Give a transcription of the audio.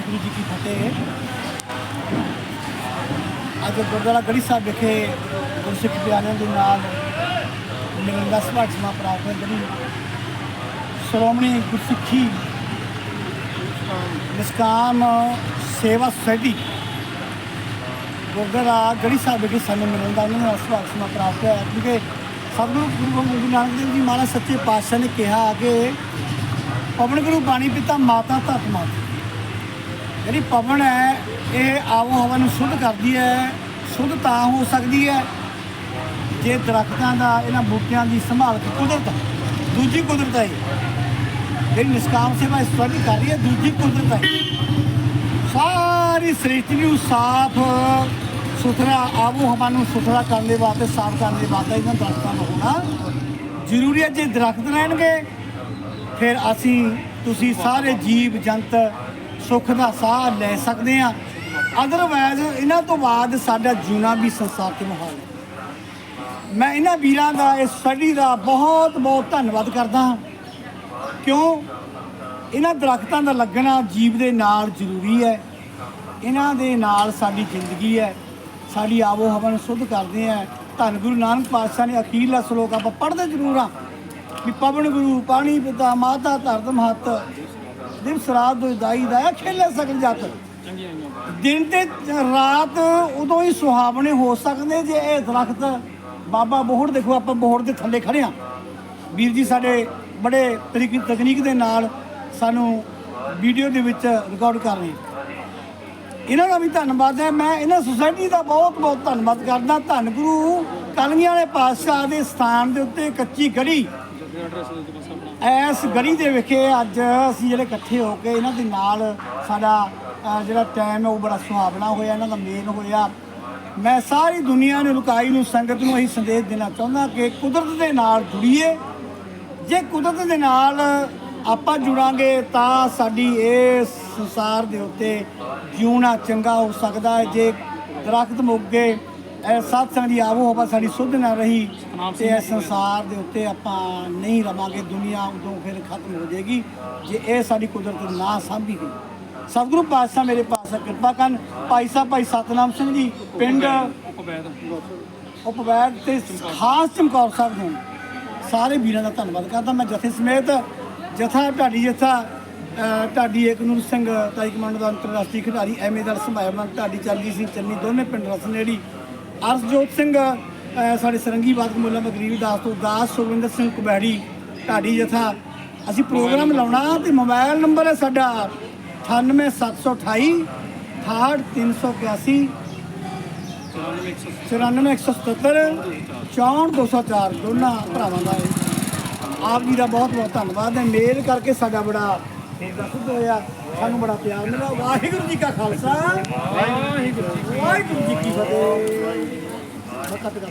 ਵਾਹਿਗੁਰੂ ਜੀ ਕੀ ਫਤਿਹ ਅੱਜ ਗੁਰਦੁਆਰਾ ਗੜੀ ਸਾਹਿਬ ਵਿਖੇ ਗੁਰਸਿੱਖ ਪਿਆਰਿਆਂ ਦੇ ਨਾਲ ਮਿਲਣ ਦਾ ਸੁਭਾਗ ਸਮਾਂ ਪ੍ਰਾਪਤ ਜਿਹੜੀ ਸ਼੍ਰੋਮਣੀ ਗੁਰਸਿੱਖੀ ਨਿਸਕਾਮ ਸੇਵਾ ਸੁਸਾਇਟੀ ਗੁਰਦੁਆਰਾ ਗੜੀ ਸਾਹਿਬ ਵਿਖੇ ਸਾਨੂੰ ਮਿਲਣ ਦਾ ਉਹਨਾਂ ਨਾਲ ਸੁਭਾਗ ਸਮਾਂ ਪ੍ਰਾਪਤ ਹੋਇਆ। ਕਿਉਂਕਿ ਸਤਿਗੁਰੂ ਗੁਰੂ ਗੋਬਿੰਦ ਨਾਨਕ ਦੇਵ ਜੀ ਮਹਾਰਾਜ ਸੱਚੇ ਪਾਤਸ਼ਾਹ ਨੇ ਕਿਹਾ ਕਿ ਪਵਨ ਗੁਰੂ ਬਾਣੀ ਪਿਤਾ ਮਾਤਾ ਧਰਤ ਮਾਤਾ। ਜਿਹੜੀ ਪਵਨ ਹੈ, ਇਹ ਆਵੋ ਹਵਾ ਨੂੰ ਸ਼ੁੱਧ ਕਰਦੀ ਹੈ, ਸ਼ੁੱਧ ਤਾਂ ਹੋ ਸਕਦੀ ਹੈ। ਜੇ ਦਰਖਤਾਂ ਦਾ, ਇਹਨਾਂ ਬੂਟਿਆਂ ਦੀ ਸੰਭਾਲ ਕੁਦਰਤ ਦੂਜੀ ਕੁਦਰਤ ਹੈ ਇਹ। ਜਿਹੜੀ ਨਿਸ਼ਕਾਮ ਸੇਵਾ ਇਸ ਵਾਰੀ ਕਰ ਰਹੀ ਹੈ, ਦੂਜੀ ਕੁਦਰਤ ਹੈ ਸਾਰੀ ਸ੍ਰਿਸ਼ਟੀ ਨੂੰ ਸਾਫ਼, ਸੁਥਰਾ ਆਬੋ ਹਵਾ ਨੂੰ ਸੁਥਰਾ ਕਰਨ ਦੇ ਵਾਸਤੇ, ਸਾਫ਼ ਕਰਨ ਦੇ ਵਾਸਤੇ ਇਹਨਾਂ ਦਰਖਤਾਂ ਦਾ ਹੋਣਾ ਜ਼ਰੂਰੀ ਹੈ। ਜੇ ਦਰਖਤ ਰਹਿਣਗੇ, ਫਿਰ ਅਸੀਂ, ਤੁਸੀਂ ਸਾਰੇ ਜੀਵ, ਜੰਤ ਸੁੱਖ ਦਾ ਸਾਹ ਲੈ ਸਕਦੇ ਆ ਅਦਰਵਾਇਜ਼ ਇਹਨਾਂ ਤੋਂ ਬਾਅਦ ਸਾਡਾ ਜੀਣਾ ਵੀ ਸੰਸਾਰ ਤੇ ਮੁਹਾਲ ਹੈ। ਮੈਂ ਇਹਨਾਂ ਵੀਰਾਂ ਦਾ, ਇਸ ਸਟੱਡੀ ਦਾ ਬਹੁਤ ਬਹੁਤ ਧੰਨਵਾਦ ਕਰਦਾ ਹਾਂ। ਕਿਉਂ? ਇਹਨਾਂ ਦਰਖਤਾਂ ਦਾ ਲੱਗਣਾ ਜੀਵ ਦੇ ਨਾਲ ਜ਼ਰੂਰੀ ਹੈ। ਇਹਨਾਂ ਦੇ ਨਾਲ ਸਾਡੀ ਜ਼ਿੰਦਗੀ ਹੈ। ਸਾਡੀ ਆਬੋ ਹਵਾ ਨੂੰ ਸ਼ੁੱਧ ਕਰਦੇ ਆ ਧੰਨ ਗੁਰੂ ਨਾਨਕ ਪਾਤਸ਼ਾਹ ਨੇ ਅਖੀਰਲਾ ਸ਼ਲੋਕ ਆਪਾਂ ਪੜ੍ਹਦੇ ਜ਼ਰੂਰ ਆ ਵੀ ਪਵਨ ਗੁਰੂ, ਪਾਣੀ ਪਿਤਾ, ਮਾਤਾ ਧਰਤ ਮਹਤ। ਦਿਵਸ ਰਾਤ ਦੋ ਦਾਈ ਦਾ ਖੇਲੇ ਸਕਲ ਜਤ। ਦਿਨ ਤੇ ਰਾਤ ਉਦੋਂ ਹੀ ਸੁਹਾਵਣੇ ਹੋ ਸਕਦੇ ਜੇ ਇਹ ਦਰਖਤ ਬਾਬਾ ਬੋਹੜ ਦੇਖੋ, ਆਪਾਂ ਬੋਹੜ ਦੇ ਥੱਲੇ ਖੜੇ ਆ ਵੀਰ ਜੀ ਸਾਡੇ ਬੜੇ ਤਰੀਕ- ਤਕਨੀਕ ਦੇ ਨਾਲ ਸਾਨੂੰ ਵੀਡੀਓ ਦੇ ਵਿੱਚ ਰਿਕਾਰਡ ਕਰ ਰਹੇ ਇਹਨਾਂ ਦਾ ਵੀ ਧੰਨਵਾਦ ਹੈ। ਮੈਂ ਇਹਨਾਂ ਸੁਸਾਇਟੀ ਦਾ ਬਹੁਤ ਬਹੁਤ ਧੰਨਵਾਦ ਕਰਦਾ। ਧੰਨ ਗੁਰੂ ਕਲਗੀਆਂ ਵਾਲੇ ਪਾਤਸ਼ਾਹ ਦੇ ਸਥਾਨ ਦੇ ਉੱਤੇ ਕੱਚੀ ਗੜੀ ਇਸ ਗਲੀ ਦੇ ਵਿਖੇ ਅੱਜ ਅਸੀਂ ਜਿਹੜੇ ਇਕੱਠੇ ਹੋ ਕੇ ਇਹਨਾਂ ਦੇ ਨਾਲ ਸਾਡਾ ਜਿਹੜਾ ਟਾਈਮ ਹੈ ਉਹ ਬੜਾ ਸੁਹਾਵਣਾ ਹੋਇਆ, ਇਹਨਾਂ ਦਾ ਮੇਲ ਹੋਇਆ। ਮੈਂ ਸਾਰੀ ਦੁਨੀਆ ਨੂੰ, ਲੁਕਾਈ ਨੂੰ, ਸੰਗਤ ਨੂੰ ਇਹੀ ਸੰਦੇਸ਼ ਦੇਣਾ ਚਾਹੁੰਦਾ ਕਿ ਕੁਦਰਤ ਦੇ ਨਾਲ ਜੁੜੀਏ। ਜੇ ਕੁਦਰਤ ਦੇ ਨਾਲ ਆਪਾਂ ਜੁੜਾਂਗੇ ਤਾਂ ਸਾਡੀ ਇਹ ਸੰਸਾਰ ਦੇ ਉੱਤੇ ਜਿਉਣਾ ਚੰਗਾ ਹੋ ਸਕਦਾ ਹੈ। ਜੇ ਦਰਖਤ ਮੁੱਕ ਗਏ ਇਹ ਸਾਥਾਂ ਦੀ ਆਵੋ ਹਵਾ ਸਾਡੀ ਸੁੱਧ ਨਾ ਰਹੀ ਤੇ ਇਸ ਸੰਸਾਰ ਦੇ ਉੱਤੇ ਆਪਾਂ ਨਹੀਂ ਰਵਾਂਗੇ ਦੁਨੀਆ ਉਦੋਂ ਫਿਰ ਖਤਮ ਹੋ ਜਾਏਗੀ ਜੇ ਇਹ ਸਾਡੀ ਕੁਦਰਤ ਨਾ ਸਾਂਭੀ ਗਈ। ਸਤਿਗੁਰੂ ਪਾਤਸ਼ਾਹ ਮੇਰੇ ਪਾਸ ਕਿਰਪਾ ਕਰਨ। ਭਾਈ ਸਾਹਿਬ ਭਾਈ ਸਤਨਾਮ ਸਿੰਘ ਜੀ ਪਿੰਡ ਉਪਵੈਦ। ਤੇ ਖਾਸ ਚਮਕੌਰ ਸਾਹਿਬ ਨੂੰ ਸਾਰੇ ਵੀਰਾਂ ਦਾ ਧੰਨਵਾਦ ਕਰਦਾ ਮੈਂ ਜਥੇ ਸਮੇਤ। ਜਥਾ ਢਾਡੀ ਜਥਾ ਅ, ਢਾਡੀ ਏਕਨੂਰ ਸਿੰਘ ਤਾਈ ਕਮਾਂਡੋ ਦਾ ਅੰਤਰਰਾਸ਼ਟਰੀ ਖਿਡਾਰੀ ਐਮਏ ਦਾ ਸੰਭਾਵਨਾ ਢਾਡੀ ਚੱਲਦੀ ਸੀ ਚੰਨੀ ਦੋਨੇ ਪਿੰਡ ਰਸਨੇੜੀ ਅਰਸ਼ਜੋਤ ਸਿੰਘ ਅ, ਸਾਡੇ ਸਰੰਗੀ ਬਾਦ ਮੁੱਲਾ ਮਗਰੀਬੀ ਦਾਸ ਤੋਂ ਦਾਸ ਸੁਖਵਿੰਦਰ ਸਿੰਘ ਕੁਬੈੜੀ ਢਾਡੀ ਜਥਾ ਅਸੀਂ ਪ੍ਰੋਗਰਾਮ ਲਾਉਣਾ ਤੇ ਮੋਬਾਈਲ ਨੰਬਰ ਹੈ ਸਾਡਾ 98728 68381 94177 64204 ਦੋਨਾਂ ਭਰਾਵਾਂ ਦਾ ਇਹ। ਆਪ ਜੀ ਦਾ ਬਹੁਤ ਬਹੁਤ ਧੰਨਵਾਦ ਹੈ ਮੇਲ ਕਰਕੇ ਸਾਡਾ ਬੜਾ ਸੁਧ ਹੋਇਆ ਸਾਨੂੰ ਬੜਾ ਪਿਆਰ ਮਿਲਿਆ। ਵਾਹਿਗੁਰੂ ਜੀ ਕਾ ਖਾਲਸਾ। ਵਾਹਿਗੁਰੂ ਜੀ ਕੀ ਫਤਿਹ। ਵਕਤ ਕਰ